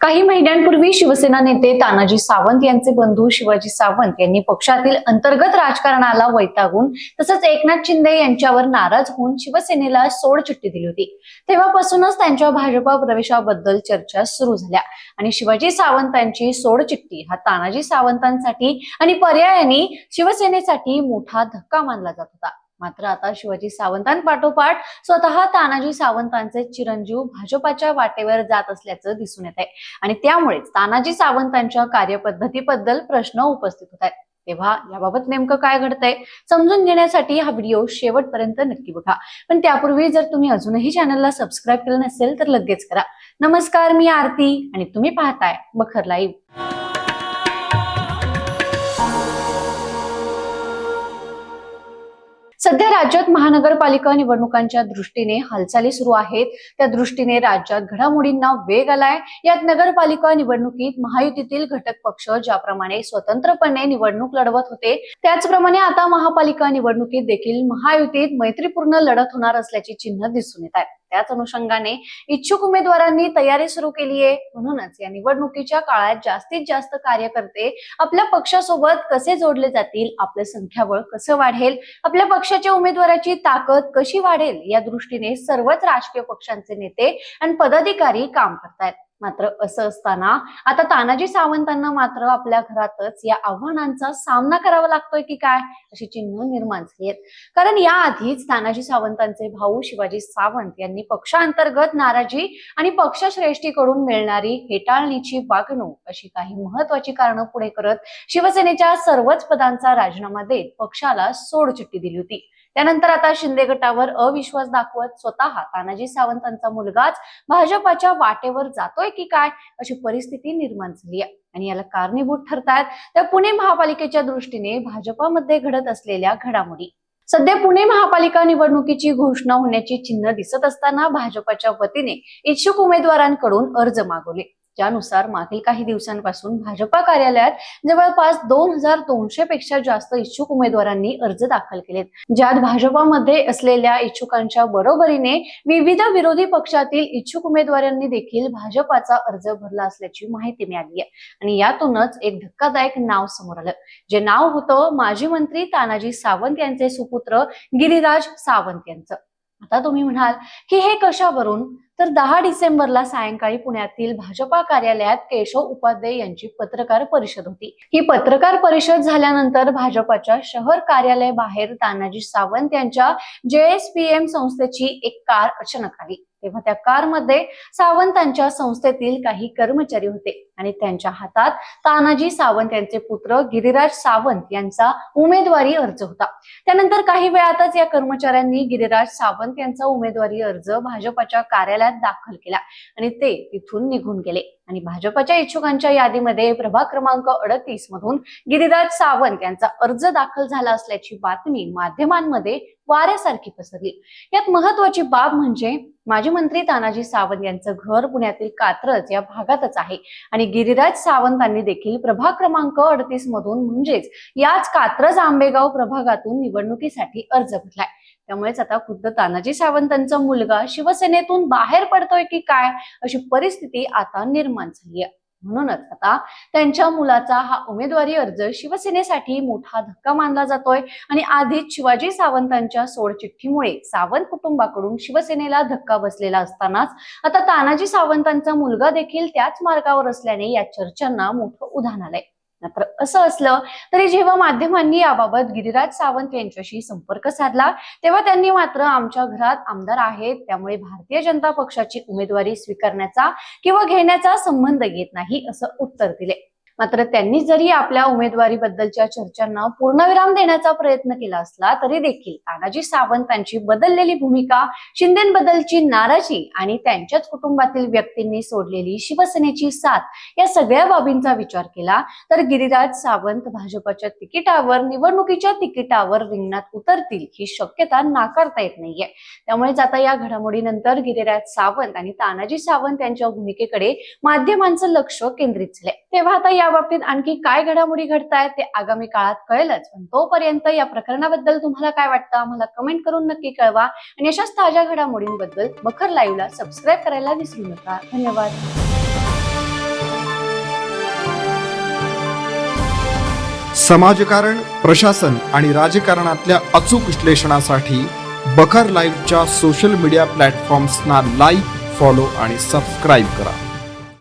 काही महिन्यांपूर्वी शिवसेना नेते तानाजी सावंत यांचे बंधू शिवाजी सावंत यांनी पक्षातील अंतर्गत राजकारणाला वैतागून तसंच एकनाथ शिंदे यांच्यावर नाराज होऊन शिवसेनेला सोडचिठ्ठी दिली होती. तेव्हापासूनच त्यांच्या भाजपा प्रवेशाबद्दल चर्चा सुरू झाल्या आणि शिवाजी सावंतांची सोडचिठ्ठी हा तानाजी सावंतांसाठी आणि पर्यायाने शिवसेनेसाठी मोठा धक्का मानला जात होता. मात्र आता शिवाजी सावंतांपाठोपाठ स्वतः तानाजी सावंतांचे चिरंजीव भाजपाच्या वाटेवर जात असल्याचं दिसून येत आहे आणि त्यामुळेच तानाजी सावंतांच्या कार्यपद्धतीबद्दल प्रश्न उपस्थित होत आहेत. तेव्हा याबाबत नेमकं काय घडतंय समजून घेण्यासाठी हा व्हिडिओ शेवटपर्यंत नक्की बघा. पण त्यापूर्वी जर तुम्ही अजूनही चॅनलला सबस्क्राईब केलं नसेल तर लगेच करा. नमस्कार मी आरती आणि तुम्ही पाहताय बखर लाईव्ह. सध्या राज्यात महानगरपालिका निवडणुकांच्या दृष्टीने हालचाली सुरू आहेत. त्या दृष्टीने राज्यात घडामोडींना वेग आलाय. यात नगरपालिका निवडणुकीत महायुतीतील घटक पक्ष ज्याप्रमाणे स्वतंत्रपणे निवडणूक लढवत होते त्याचप्रमाणे आता महापालिका निवडणुकीत देखील महायुतीत मैत्रीपूर्ण लढत होणार असल्याची चिन्ह दिसून येत आहेत त्याच अनुषंगाने इच्छुक उमेदवारांनी तयारी सुरू केली आहे. म्हणूनच या निवडणुकीच्या काळात जास्तीत जास्त कार्यकर्ते आपल्या पक्षासोबत कसे जोडले जातील आपलं संख्याबळ कसं वाढेल आपल्या पक्षाच्या उमेदवाराची ताकद कशी वाढेल या दृष्टीने सर्वच राजकीय पक्षांचे नेते आणि पदाधिकारी काम करतायत. मात्र असं असताना आता तानाजी सावंतांना मात्र आपल्या घरातच या आव्हानांचा सामना करावा लागतोय की काय? अशी चिन्ह निर्माण झाली आहेत कारण याआधीच तानाजी सावंतांचे भाऊ शिवाजी सावंत यांनी पक्षांतर्गत नाराजी आणि पक्षश्रेष्ठीकडून मिळणारी हेटाळणीची वागणूक अशी काही महत्वाची कारणं पुढे करत शिवसेनेच्या सर्वच पदांचा राजीनामा देत पक्षाला सोडचिठ्ठी दिली होती. त्यानंतर आता शिंदे गटावर अविश्वास दाखवत स्वतः तानाजी सावंतांचा मुलगाच भाजपाच्या वाटेवर जातोय की काय अशी परिस्थिती निर्माण झाली आहे. आणि याला कारणीभूत ठरतायत त्या पुणे महापालिकेच्या दृष्टीने भाजपामध्ये घडत असलेल्या घडामोडी. सध्या पुणे महापालिका निवडणुकीची घोषणा होण्याची चिन्ह दिसत असताना भाजपाच्या वतीने इच्छुक उमेदवारांकडून अर्ज मागवले. ज्यानुसार मागील काही दिवसांपासून भाजपा कार्यालयात जवळपास दोन हजार दोनशे पेक्षा जास्त इच्छुक उमेदवारांनी अर्ज दाखल केलेत. ज्यात भाजपामध्ये असलेल्या इच्छुकांच्या बरोबरीने विविध विरोधी पक्षातील इच्छुक उमेदवारांनी देखील भाजपाचा अर्ज भरला असल्याची माहिती मिळाली आहे आणि यातूनच एक धक्कादायक नाव समोर आलं. जे नाव होतं माजी मंत्री तानाजी सावंत यांचे सुपुत्र गिरिराज सावंत यांचं. आता तुम्ही म्हणाल की हे कशावरून? तर दहा डिसेंबरला सायंकाळी पुण्यातील भाजपा कार्यालयात केशव उपाध्ये यांची पत्रकार परिषद होती. ही पत्रकार परिषद झाल्यानंतर भाजपाच्या शहर कार्यालय बाहेर तानाजी सावंत यांच्या जेएसपीएम संस्थेची एक कार अचानक आली. तेव्हा त्या कारमध्ये सावंतांच्या संस्थेतील काही कर्मचारी होते आणि त्यांच्या हातात तानाजी सावंत यांचे पुत्र गिरिराज सावंत यांचा उमेदवारी अर्ज होता. त्यानंतर काही वेळातच या कर्मचाऱ्यांनी गिरिराज सावंत यांचा उमेदवारी अर्ज भाजपाच्या कार्यालयात दाखल केला आणि ते तिथून निघून गेले. आणि भाजपच्या इच्छुकांच्या यादीमध्ये प्रभाग क्रमांक अडतीस मधून गिरिराज सावंत यांचा अर्ज दाखल झाला असल्याची बातमी माध्यमांमध्ये वाऱ्यासारखी पसरली. यात महत्वाची बाब म्हणजे माजी मंत्री तानाजी सावंत यांचं घर पुण्यातील कात्रज या भागातच आहे. आणि गिरिराज सावंतांनी देखील प्रभाग क्रमांक अडतीस मधून म्हणजेच याच कात्रज आंबेगाव प्रभागातून निवडणुकीसाठी अर्ज भरलाय. त्यामुळेच आता खुद्द तानाजी सावंतांचा मुलगा शिवसेनेतून बाहेर पडतोय की काय अशी परिस्थिती आता निर्माण झाली आहे म्हणूनच आता त्यांच्या मुलाचा हा उमेदवारी अर्ज शिवसेनेसाठी मोठा धक्का मानला जातोय आणि आधीच शिवाजी सावंतांच्या सोडचिठ्ठीमुळे सावंत कुटुंबाकडून शिवसेनेला धक्का बसलेला असतानाच आता तानाजी सावंतांचा मुलगा देखील त्याच मार्गावर असल्याने या चर्चांना मोठं उधाण आलंय. मात्र असं असलं तरी जेव्हा माध्यमांनी याबाबत गिरिराज सावंत यांच्याशी संपर्क साधला तेव्हा त्यांनी मात्र आमच्या घरात आमदार आहेत त्यामुळे भारतीय जनता पक्षाची उमेदवारी स्वीकारण्याचा किंवा घेण्याचा संबंध येत नाही असं उत्तर दिले. मात्र त्यांनी जरी आपल्या उमेदवारीबद्दलच्या चर्चांना पूर्णविराम देण्याचा प्रयत्न केला असला तरी देखील तानाजी सावंत यांची बदललेली भूमिका शिंदेबद्दलची नाराजी आणि त्यांच्याच कुटुंबातील व्यक्तींनी सोडलेली शिवसेनेची साथ या सगळ्या बाबींचा विचार केला तर गिरिराज सावंत भाजपच्या तिकिटावर निवडणुकीच्या तिकिटावर रिंगणात उतरतील ही शक्यता नाकारता येत नाहीये. त्यामुळेच आता या घडामोडीनंतर गिरिराज सावंत आणि तानाजी सावंत यांच्या भूमिकेकडे माध्यमांचं लक्ष केंद्रित झालंय. तेव्हा आता या बाबतीत आणखी काय घडामोडी घडतायत ते आगामी काळात कळेलच. पण तोपर्यंत या प्रकरणाबद्दल तुम्हाला काय वाटतं? आम्हाला कमेंट करून नक्की कळवा. आणि अशाच ताज्या घडामोडींबद्दल बखर लाईव्हला सबस्क्राईब करायला विसरू नका. धन्यवाद. समाजकारण प्रशासन आणि राजकारणातल्या अचूक विश्लेषणासाठी बखर लाईव्हच्या सोशल मीडिया प्लॅटफॉर्म्सना लाईक फॉलो आणि सबस्क्राईब करा.